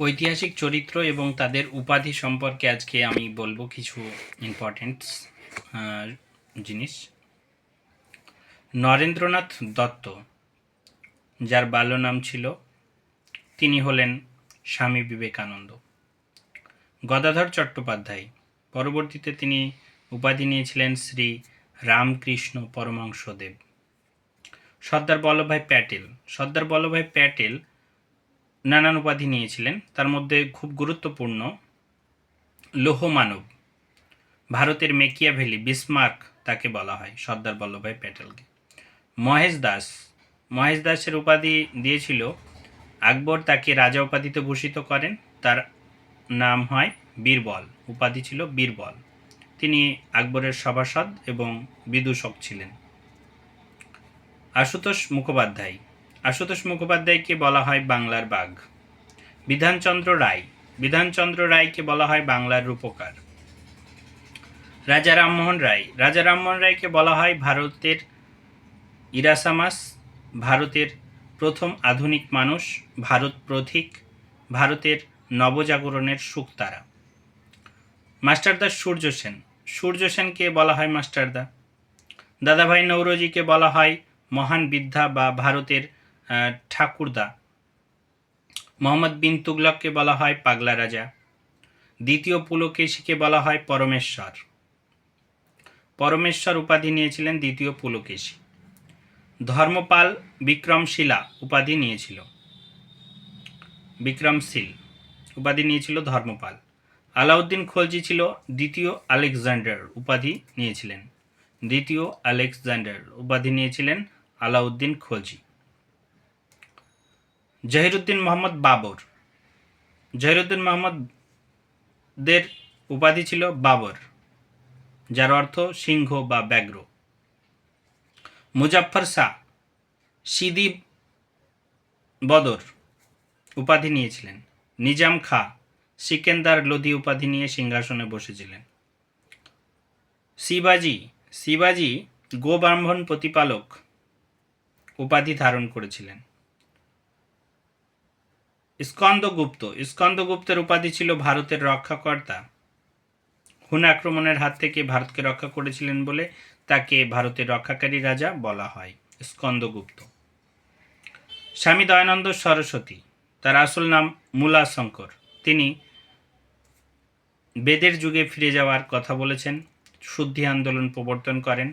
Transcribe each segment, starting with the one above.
ঐতিহাসিক চরিত্র এবং তাদের উপাধি সম্পর্কে আজকে আমি বলব কিছু ইম্পর্টেন্ট জিনিস। নরেন্দ্রনাথ দত্ত, যার বাল্য নাম ছিল, তিনি হলেন স্বামী বিবেকানন্দ। গদাধর চট্টোপাধ্যায়, পরবর্তীতে তিনি উপাধি নিয়েছিলেন শ্রী রামকৃষ্ণ পরমাংশদেব সর্দার বল্লভভাই প্যাটেল, সর্দার বল্লভভাই প্যাটেল নানান উপাধি নিয়েছিলেন। তার মধ্যে খুব গুরুত্বপূর্ণ লৌহমানব ভারতের মেকিয়া ভ্যালি, বিসমার্ক তাকে বলা হয়, সর্দার বল্লভভাই প্যাটেলকে। মহেশ দাস, মহেশ দাসের উপাধি দিয়েছিল আকবর, তাকে রাজা উপাধিতে ভূষিত করেন। তার নাম হয় বীরবল, উপাধি ছিল বীরবল। তিনি আকবরের সভাসদ এবং বিদূষক ছিলেন। আশুতোষ মুখোপাধ্যায় আশুতোষ মুখোপাধ্যায়কে বলা হয় বাংলার বাঘ। বিধানচন্দ্র রায়। বিধানচন্দ্র রায়কে বলা হয় বাংলার রূপকার। রাজা রামমোহন রায়। রাজা রামমোহন রায়কে বলা হয় ভারতের ইরাসামাস, ভারতের প্রথম আধুনিক মানুষ, ভারত প্রথিক ভারতের নবজাগরণের সুক্তারা। মাস্টারদা সূর্য সেন। সূর্য সেনকে বলা হয় মাস্টারদা। দাদাভাই নৌরজিকে বলা হয় মহান বিদ্যা বা ভারতের ঠাকুরদা। মোহাম্মদ বিন তুগলককে বলা হয় পাগলা রাজা। দ্বিতীয় পুলকেশীকে বলা হয় পরমেশ্বর। পরমেশ্বর উপাধি নিয়েছিলেন দ্বিতীয় পুলকেশী। ধর্মপাল বিক্রমশিলা উপাধি নিয়েছিল। বিক্রমশীল উপাধি নিয়েছিল ধর্মপাল। আলাউদ্দিন খলজি ছিল দ্বিতীয় আলেকজান্ডার উপাধি নিয়েছিলেন। দ্বিতীয় আলেকজান্ডার উপাধি নিয়েছিলেন আলাউদ্দিন খলজি। জহিরুদ্দিন মোহাম্মদ বাবর। জহিরুদ্দিন মোহাম্মদের উপাধি ছিল বাবর, যার অর্থ সিংহ বা ব্যাঘ্র। মুজাফফর শাহ, সিদি বদর উপাধি নিয়েছিলেন। নিজাম খা, সিকেন্দার লোধি উপাধি নিয়ে সিংহাসনে বসেছিলেন। শিবাজি শিবাজি গোব্রাহ্মণ প্রতিপালক উপাধি ধারণ করেছিলেন। স্কন্দগুপ্ত স্কন্দগুপ্তের উপাধি ছিল ভারতের রক্ষাকর্তা। হুন আক্রমণের হাত থেকে ভারতকে রক্ষা করেছিলেন বলে তাকে ভারতের রক্ষাকারী রাজা বলা হয় স্কন্দগুপ্ত স্বামী দয়ানন্দ সরস্বতী, তার আসল নাম মূলা শঙ্কর তিনি বেদের যুগে ফিরে যাওয়ার কথা বলেছেন, শুদ্ধি আন্দোলন প্রবর্তন করেন।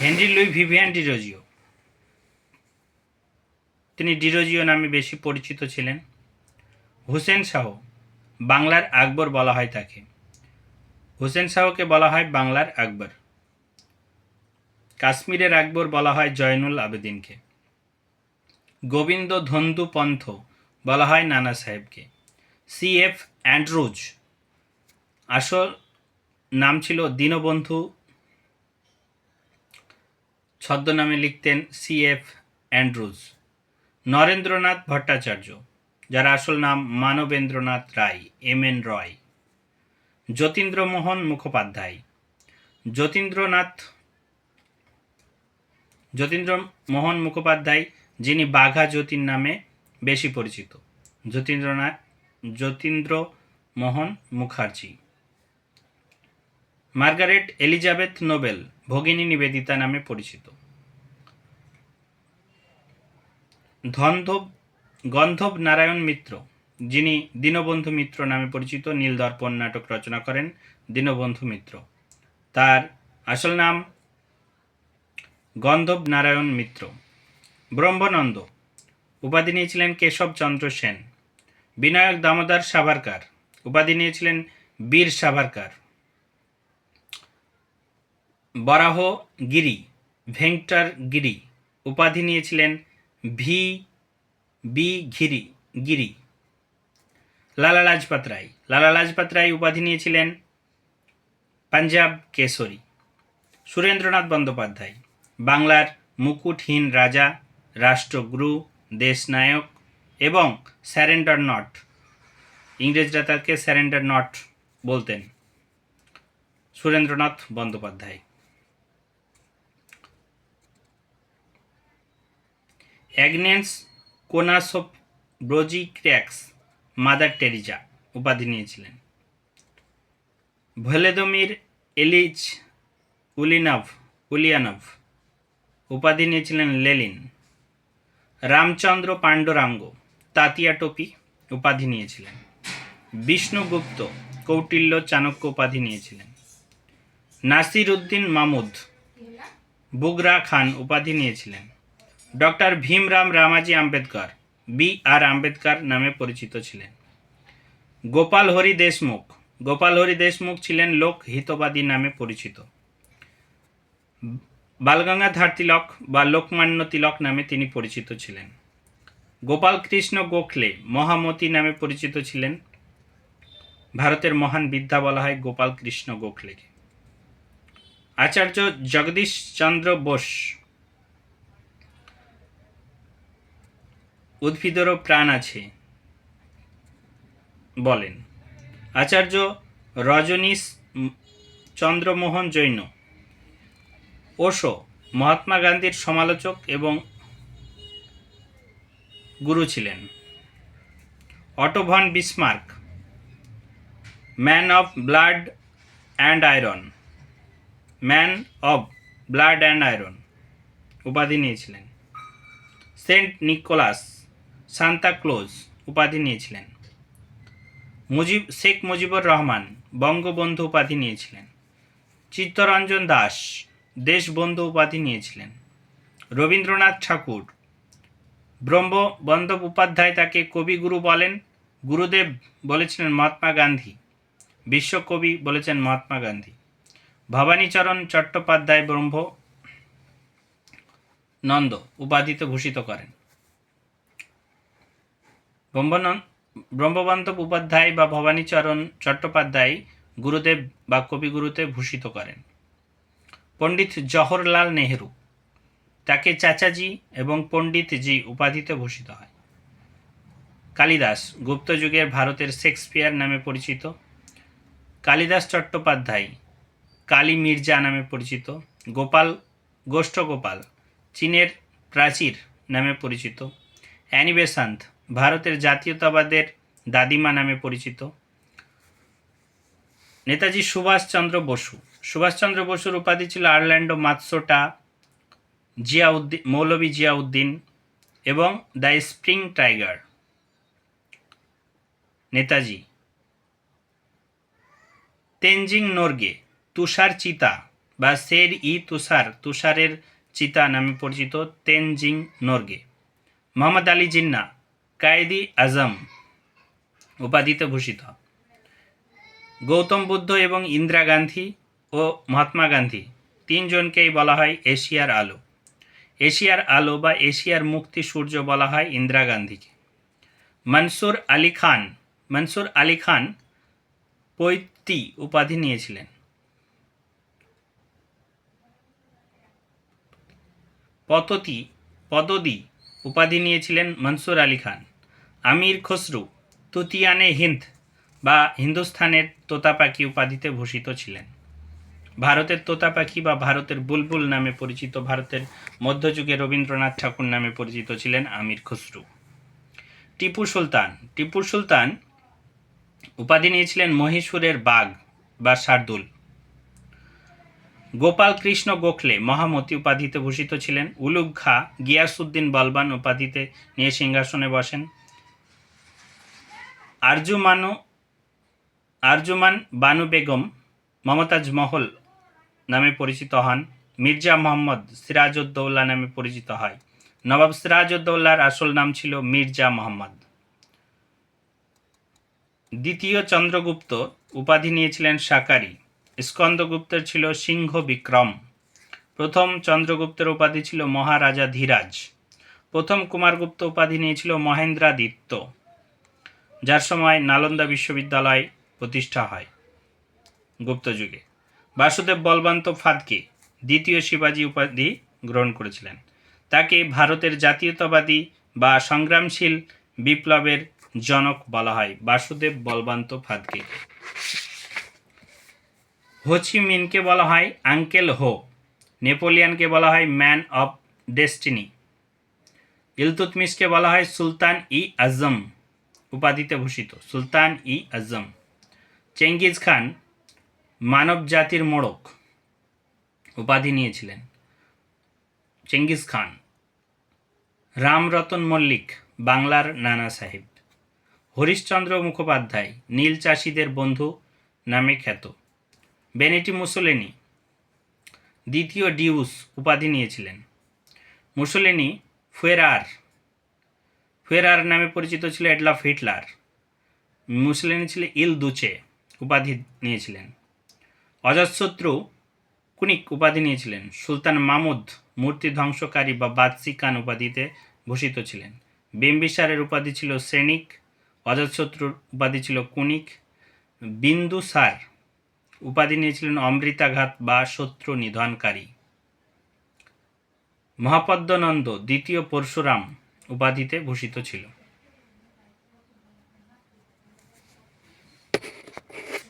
হেনরি লুই ভিভিয়ান ডিরোজিও তিনি ডিরোজিও নামে বেশি পরিচিত ছিলেন। হুসেন শাহ, বাংলার আকবর বলা হয় তাকে। হুসেন শাহকে বলা হয় বাংলার আকবর। কাশ্মীরের আকবর বলা হয় জয়নুল আবেদিনকে। গোবিন্দ ধন্দু পন্থ বলা হয় নানা সাহেবকে। সি এফ অ্যান্ড্রুজ, আসল নাম ছিল দীনবন্ধু। ছদ্মনামে লিখতেন C F Andrews. Narendranath Bhattacharya, যার আসল নাম মানবেন্দ্রনাথ রায় এম এন রয়। যতীন্দ্রমোহন মুখোপাধ্যায়। যতীন্দ্রনাথ যতীন্দ্র মোহন মুখোপাধ্যায়, যিনি বাঘা যতীন নামে বেশি পরিচিত। Jatindranath Jatindra Mohan Mukherjee. Margaret Elizabeth Noble, ভগিনী নিবেদিতা নামে পরিচিত। ধন্ধব, গন্ধব নারায়ণ মিত্র, যিনি দীনবন্ধু মিত্র নামে পরিচিত নীলদর্পণ নাটক রচনা করেন দীনবন্ধু মিত্র। তার আসল নাম গন্ধব নারায়ণ মিত্র। ব্রহ্মানন্দ, উপাধি নিয়েছিলেন কেশবচন্দ্র সেন। বিনায়ক দামোদর সাভারকার, উপাধি নিয়েছিলেন বীর সাভারকার। বরাহ গিরি ভেঙ্কটার গিরি উপাধি নিয়েছিলেন ভি, বি, ঘিরি, গিরি। লালা লাজপত রায়। লালা লাজপত রায় উপাধি নিয়েছিলেন পাঞ্জাব কেশরী। সুরেন্দ্রনাথ বন্দ্যোপাধ্যায়, বাংলার মুকুটহীন রাজা, রাষ্ট্রগুরু, দেশনায়ক এবং স্যারেন্ডার নট। ইংরেজরা তাকে স্যারেন্ডার নট বলতেন। Surendranath Bandyopadhyay. Agnes Gonxha Bojaxhiu Mother Teresa উপাধি নিয়েছিলেন। ভলেদমির এলিজ উলিনভ, উলিয়ানভ উপাধি নিয়েছিলেন লেলিন। রামচন্দ্র পাণ্ডরাঙ্গ তাতিয়া টোপি উপাধি নিয়েছিলেন। বিষ্ণুগুপ্ত কৌটিল্য চাণক্য উপাধি নিয়েছিলেন। নাসির উদ্দিন মামুদ বুগরা খান উপাধি নিয়েছিলেন। Doctor Bhimrao Ramji Ambedkar, B R Ambedkar নামে পরিচিত ছিলেন। গোপাল হরি দেশমুখ, গোপাল হরি দেশমুখ ছিলেন লোক হিতবাদী নামে পরিচিত। বালগঙ্গাধর তিলক বা লোকমান্য তিলক নামে তিনি পরিচিত ছিলেন। গোপাল কৃষ্ণ গোখলে, মহামতি নামে পরিচিত ছিলেন। ভারতের মহান বিদ্যা বলা হয় গোপাল কৃষ্ণ গোখলেকে। আচার্য জগদীশ চন্দ্র বোস উদ্ভিদেরও প্রাণ আছে। বলেন, আচার্য রজনীশ চন্দ্রমোহন জৈন। ওশো, মহাত্মা গান্ধীর সমালোচক এবং গুরু ছিলেন। Otto von Bismarck, man of blood and iron. Man of blood and iron উপাধি নিয়েছিলেন। সেন্ট নিকোলাস সান্তা ক্লোজ উপাধি নিয়েছিলেন। মুজিব শেখ মুজিবুর রহমান বঙ্গবন্ধু উপাধি নিয়েছিলেন। চিত্তরঞ্জন দাস দেশবন্ধু উপাধি নিয়েছিলেন। রবীন্দ্রনাথ ঠাকুর ব্রহ্ম বন্দ্যোপাধ্যায় তাকে কবিগুরু বলেন। গুরুদেব বলেছিলেন মহাত্মা গান্ধী, বিশ্বকবি বলেছেন মহাত্মা গান্ধী। ভবানীচরণ চট্টোপাধ্যায় ব্রহ্ম নন্দ উপাধিতে ভূষিত করেন। ব্রহ্মনন্দ ব্রহ্মবন্ধব উপাধ্যায় বা ভবানীচরণ চট্টোপাধ্যায় গুরুদেব বা কবিগুরুতে ভূষিত করেন। পণ্ডিত জওহরলাল নেহেরু তাকে চাচাজি এবং পণ্ডিতজি উপাধিতে ভূষিত হয়। কালিদাস গুপ্ত যুগের ভারতের শেক্সপিয়ার নামে পরিচিত। কালিদাস চট্টোপাধ্যায় কালী মির্জা নামে পরিচিত। গোপাল গোষ্ঠগোপাল চীনের প্রাচীর নামে পরিচিত। অ্যানি বেসান্ত ভারতের জাতীয়তাবাদের দাদিমা নামে পরিচিত। নেতাজি সুভাষচন্দ্র বসু। সুভাষচন্দ্র বসুর উপাধি ছিল আয়ারল্যান্ড মাতসোটা জিয়াউদ্দিন মৌলভী জিয়াউদ্দিন এবং the spring tiger. Netaji. Tenzing Norgay, তুষার চিতা বা শের ই তুষার, তুষারের চিতা নামে পরিচিত তেনজিং নোরগে। মোহাম্মদ আলী জিন্না কায়েদি আজম, উপাধিতে ভূষিত। গৌতম বুদ্ধ এবং ইন্দিরা গান্ধী ও মহাত্মা গান্ধী তিনজনকেই বলা হয় এশিয়ার আলো। এশিয়ার আলো বা এশিয়ার মুক্তি সূর্য বলা হয় ইন্দিরা গান্ধীকে। মনসুর আলী খান, মনসুর আলী খান পৈতি উপাধি নিয়েছিলেন। পততি, পদদি উপাধি নিয়েছিলেন মনসুর আলী খান। আমির খসরু তুতিয়ানে হিন্দ বা হিন্দুস্থানের তোতা পাখি উপাধিতে ভূষিত ছিলেন। ভারতের তোতা পাখি বা ভারতের বুলবুল নামে পরিচিত ভারতের মধ্যযুগে রবীন্দ্রনাথ ঠাকুর নামে পরিচিত ছিলেন আমির খসরু। টিপু সুলতান টিপু সুলতান উপাধি নিয়েছিলেন মহীশূরের বাঘ বা শার্দুল। গোপাল কৃষ্ণ গোখলে মহামতি উপাধিতে ভূষিত ছিলেন। উলুগ খা গিয়াসুদ্দিন বলবান উপাধিতে নিয়ে সিংহাসনে বসেন। আরজুমানু আরজুমান বানু বেগম, মমতাজ মহল নামে পরিচিত হন। মির্জা মোহাম্মদ সিরাজউদ্দৌলা নামে পরিচিত হয়। নবাব সিরাজউদ্দৌলার আসল নাম ছিল মির্জা মোহাম্মদ। দ্বিতীয় চন্দ্রগুপ্ত উপাধি নিয়েছিলেন সাকারি স্কন্দগুপ্তের ছিল সিংহ বিক্রম। প্রথম চন্দ্রগুপ্তের উপাধি ছিল মহারাজা ধীরাজ। প্রথম কুমারগুপ্ত উপাধি নিয়েছিল মহেন্দ্রাদিত্য। যার সময় নালন্দা বিশ্ববিদ্যালয় প্রতিষ্ঠা হয় গুপ্তযুগে বাসুদেব বলবন্ত ফাদকে দ্বিতীয় শিবাজী উপাধি গ্রহণ করেছিলেন। তাকে ভারতের জাতীয়তাবাদী বা সংগ্রামশীল বিপ্লবের জনক বলা হয় বাসুদেব বলবন্ত ফাদকে হোচি মিনকে বলা হয় আঙ্কেল হো, নেপোলিয়ানকে বলা হয় ম্যান অফ ডেস্টিনি। ইলতুতমিশকে বলা হয় সুলতান ই আজম। উপাধিতে ভূষিত, সুলতান ই আজম। চেঙ্গিজ খান মানব জাতির মোড়ক উপাধি নিয়েছিলেন। চেঙ্গিজ খান, রামরতন মল্লিক, বাংলার নানা সাহেব। হরিশ্চন্দ্র মুখোপাধ্যায়, নীল চাষিদের বন্ধু নামে খ্যাত। বেনেটি মুসোলিনি, দ্বিতীয় ডিউস উপাধি নিয়েছিলেন। মুসোলিনি, ফুয়েরার ফুয়েরার নামে পরিচিত ছিল এডলফ হিটলার। মুসোলিনি ছিল ইল দুচে, উপাধি নিয়েছিলেন। অজাতশত্রু কুনিক উপাধি নিয়েছিলেন। সুলতান মামুদ মূর্তি ধ্বংসকারী বা বাদশি খান উপাধিতে ভূষিত ছিলেন। বিম্বিসারের উপাধি ছিল শ্রেণিক অজাতশত্রুর উপাধি ছিল কুনিক। বিন্দুসার উপাধি নিয়েছিলেন অমৃতাঘাত বা শত্রু নিধনকারী। মহাপদ্মনন্দ, দ্বিতীয় পরশুরাম উপাধিতে ভূষিত ছিল।